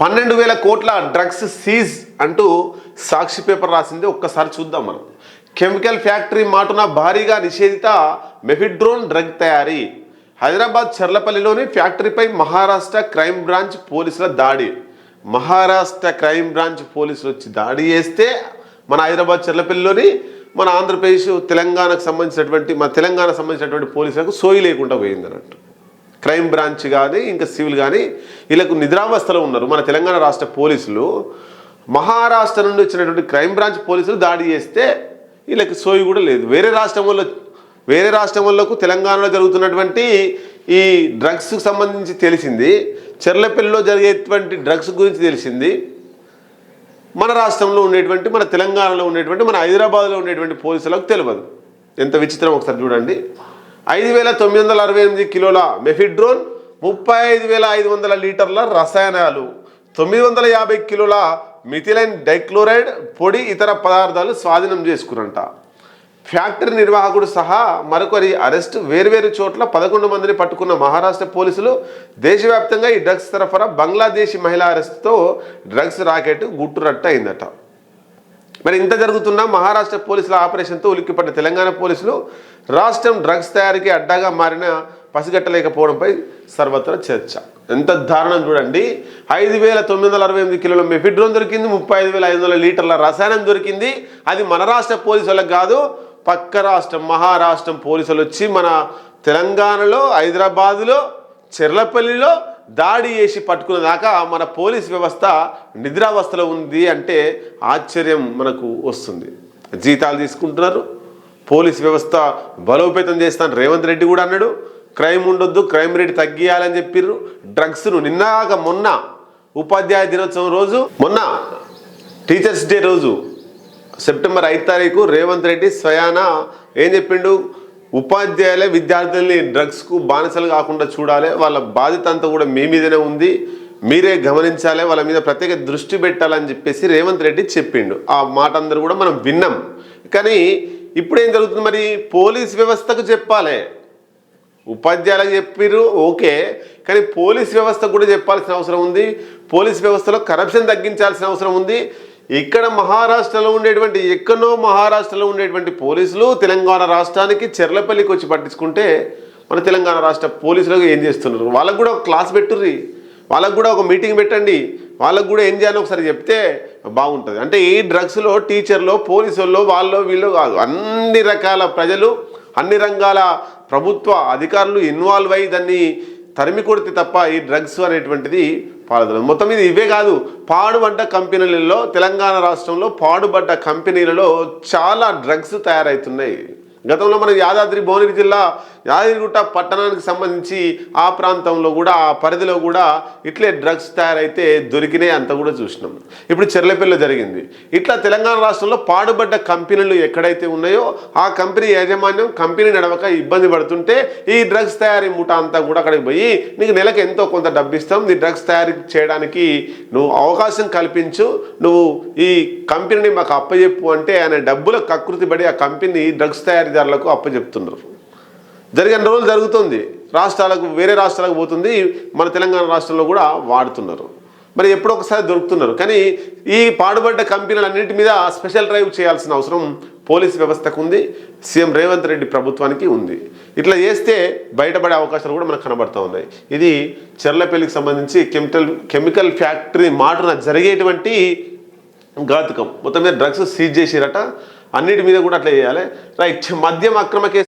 పన్నెండు వేల కోట్ల డ్రగ్స్ సీజ్ అంటూ సాక్షి పేపర్ రాసింది. ఒక్కసారి చూద్దాం మనం. కెమికల్ ఫ్యాక్టరీ మాటున భారీగా నిషేధిత మెఫిడ్రోన్ డ్రగ్ తయారీ. హైదరాబాద్ చర్లపల్లిలోని ఫ్యాక్టరీపై మహారాష్ట్ర క్రైమ్ బ్రాంచ్ పోలీసుల దాడి. మహారాష్ట్ర క్రైమ్ బ్రాంచ్ పోలీసులు వచ్చి దాడి చేస్తే మన హైదరాబాద్ చర్లపల్లిలోని మన ఆంధ్రప్రదేశ్ తెలంగాణకు సంబంధించినటువంటి మన తెలంగాణకు సంబంధించినటువంటి పోలీసులకు సోయి లేకుండా పోయింది అన్నట్టు క్రైమ్ బ్రాంచ్ కానీ ఇంకా సివిల్ కానీ వీళ్ళకు నిద్రావస్థలో ఉన్నారు. మన తెలంగాణ రాష్ట్ర పోలీసులు మహారాష్ట్ర నుండి వచ్చినటువంటి క్రైమ్ బ్రాంచ్ పోలీసులు దాడి చేస్తే వీళ్ళకి సోయి కూడా లేదు. వేరే రాష్ట్రం వల్ల వేరే రాష్ట్రం వాళ్ళకు తెలంగాణలో జరుగుతున్నటువంటి ఈ డ్రగ్స్కి సంబంధించి తెలిసింది. చెర్లపల్లిలో జరిగేటువంటి డ్రగ్స్ గురించి తెలిసింది. మన రాష్ట్రంలో ఉండేటువంటి మన తెలంగాణలో ఉండేటువంటి మన హైదరాబాద్లో ఉండేటువంటి పోలీసులకు తెలియదు. ఎంత విచిత్రం ఒకసారి చూడండి. ఐదు వేల తొమ్మిది వందల అరవై ఎనిమిది కిలోల మెఫిడ్రోన్ ముప్పై ఐదు వేల ఐదు వందల లీటర్ల రసాయనాలు తొమ్మిది వందల యాభై కిలోల మిథిలైన్ డైక్లోరైడ్ పొడి ఇతర పదార్థాలు స్వాధీనం చేసుకురంట. ఫ్యాక్టరీ నిర్వాహకుడు సహా మరొకరి అరెస్ట్ వేర్వేరు చోట్ల పదకొండు మందిని పట్టుకున్న మహారాష్ట్ర పోలీసులు దేశవ్యాప్తంగా ఈ డ్రగ్స్ సరఫరా బంగ్లాదేశీ మహిళ అరెస్ట్తో డ్రగ్స్ రాకెట్ గుట్టురట్ట అయిందట మరి ఇంత జరుగుతున్న మహారాష్ట్ర పోలీసుల ఆపరేషన్తో ఉలిక్కిపడ్డ తెలంగాణ పోలీసులు రాష్ట్రం డ్రగ్స్ తయారీకి అడ్డాగా మారిన పసిగట్టలేకపోవడంపై సర్వత్రా చర్చ. ఎంత దారుణం చూడండి. ఐదు వేల తొమ్మిది వందల అరవై ఎనిమిది కిలోల మెఫిడ్రోన్ దొరికింది ముప్పై ఐదు వేల ఐదు వందల లీటర్ల రసాయనం దొరికింది. అది మన రాష్ట్ర పోలీసులకు కాదు పక్క రాష్ట్రం మహారాష్ట్రం పోలీసులు వచ్చి మన తెలంగాణలో హైదరాబాదులో చెర్లపల్లిలో దాడి చేసి పట్టుకున్న దాకా మన పోలీస్ వ్యవస్థ నిద్రావస్థలో ఉంది అంటే ఆశ్చర్యం మనకు వస్తుంది. జీతాలు తీసుకుంటున్నారు పోలీస్ వ్యవస్థ బలోపేతం చేస్తాను. రేవంత్ రెడ్డి కూడా అన్నాడు క్రైమ్ ఉండొద్దు క్రైమ్ రేట్ తగ్గియాలని చెప్పిర్రు. డ్రగ్స్ను నిన్నాక మొన్న ఉపాధ్యాయ దినోత్సవం రోజు మొన్న టీచర్స్ డే రోజు సెప్టెంబర్ ఐదు తారీఖు రేవంత్ రెడ్డి స్వయాన ఏం చెప్పిండు? ఉపాధ్యాయులే విద్యార్థుల్ని డ్రగ్స్కు బానిసలు కాకుండా చూడాలి. వాళ్ళ బాధ్యత అంతా కూడా మీ మీదనే ఉంది. మీరే గమనించాలి. వాళ్ళ మీద ప్రత్యేక దృష్టి పెట్టాలని చెప్పేసి రేవంత్ రెడ్డి చెప్పిండు. ఆ మాట అందరూ కూడా మనం విన్నాం. కానీ ఇప్పుడు ఏం జరుగుతుంది మరి? పోలీస్ వ్యవస్థకు చెప్పాలి. ఉపాధ్యాయులకు చెప్పిర్రు ఓకే. కానీ పోలీస్ వ్యవస్థకు కూడా చెప్పాల్సిన అవసరం ఉంది. పోలీస్ వ్యవస్థలో కరప్షన్ తగ్గించాల్సిన అవసరం ఉంది. ఇక్కడ మహారాష్ట్రలో ఉండేటువంటి ఎక్కడో మహారాష్ట్రలో ఉండేటువంటి పోలీసులు తెలంగాణ రాష్ట్రానికి చెర్లపల్లికి వచ్చి పట్టించుకుంటే మన తెలంగాణ రాష్ట్ర పోలీసులకు ఏం చేస్తున్నారు? వాళ్ళకు కూడా ఒక క్లాస్ పెట్టుర్రి. వాళ్ళకు కూడా ఒక మీటింగ్ పెట్టండి. వాళ్ళకు కూడా ఏం చేయాలో ఒకసారి చెప్తే బాగుంటుంది. అంటే ఈ డ్రగ్స్లో టీచర్లో పోలీసుల్లో వాళ్ళు వీళ్ళు కాదు. అన్ని రకాల ప్రజలు అన్ని రంగాల ప్రభుత్వ అధికారులు ఇన్వాల్వ్ అయ్యి దాన్ని తరిమి కొడితే తప్ప ఈ డ్రగ్స్ అనేటువంటిది పాలదలు మొత్తం మీద ఇవే కాదు పాడుబడ్డ కంపెనీలలో తెలంగాణ రాష్ట్రంలో పాడుబడ్డ కంపెనీలలో చాలా డ్రగ్స్ తయారవుతున్నాయి గతంలో మన యాదాద్రి భువనగిరి జిల్లా యాదగిరిగుట్ట పట్టణానికి సంబంధించి ఆ ప్రాంతంలో కూడా ఆ పరిధిలో కూడా ఇట్లే డ్రగ్స్ తయారైతే దొరికినాయి అంత కూడా చూసినాం. ఇప్పుడు చెర్లపల్లిలో జరిగింది. ఇట్లా తెలంగాణ రాష్ట్రంలో పాడుబడ్డ కంపెనీలు ఎక్కడైతే ఉన్నాయో ఆ కంపెనీ యాజమాన్యం కంపెనీ నడవక ఇబ్బంది పడుతుంటే ఈ డ్రగ్స్ తయారీ ముఠా అంతా కూడా అక్కడికి పోయి నీకు నెలకు ఎంతో కొంత డబ్బు ఇస్తాం నీ డ్రగ్స్ తయారీ చేయడానికి నువ్వు అవకాశం కల్పించు నువ్వు ఈ కంపెనీని మాకు అప్పచెప్పు అంటే ఆయన డబ్బుల కకృతి పడి ఆ కంపెనీ డ్రగ్స్ తయారీదారులకు అప్పచెప్తున్నారు జరిగిన రోజులు జరుగుతుంది. రాష్ట్రాలకు వేరే రాష్ట్రాలకు పోతుంది. మన తెలంగాణ రాష్ట్రంలో కూడా వాడుతున్నారు. మరి ఎప్పుడో ఒకసారి దొరుకుతున్నారు. కానీ ఈ పాడుబడ్డ కంపెనీలన్నింటి మీద స్పెషల్ డ్రైవ్ చేయాల్సిన అవసరం పోలీస్ వ్యవస్థకు ఉంది. సీఎం రేవంత్ రెడ్డి ప్రభుత్వానికి ఉంది. ఇట్లా చేస్తే బయటపడే అవకాశాలు కూడా మనకు కనబడుతూ ఉన్నాయి. ఇది చెర్లపల్లికి సంబంధించి కెమికల్ కెమికల్ ఫ్యాక్టరీ మాటన జరిగేటువంటి ఘాతుకం. మొత్తం మీద డ్రగ్స్ సీజ్ చేసిరట. అన్నిటి మీద కూడా అట్లా చేయాలి. రైట్ మద్యం అక్రమ కేసు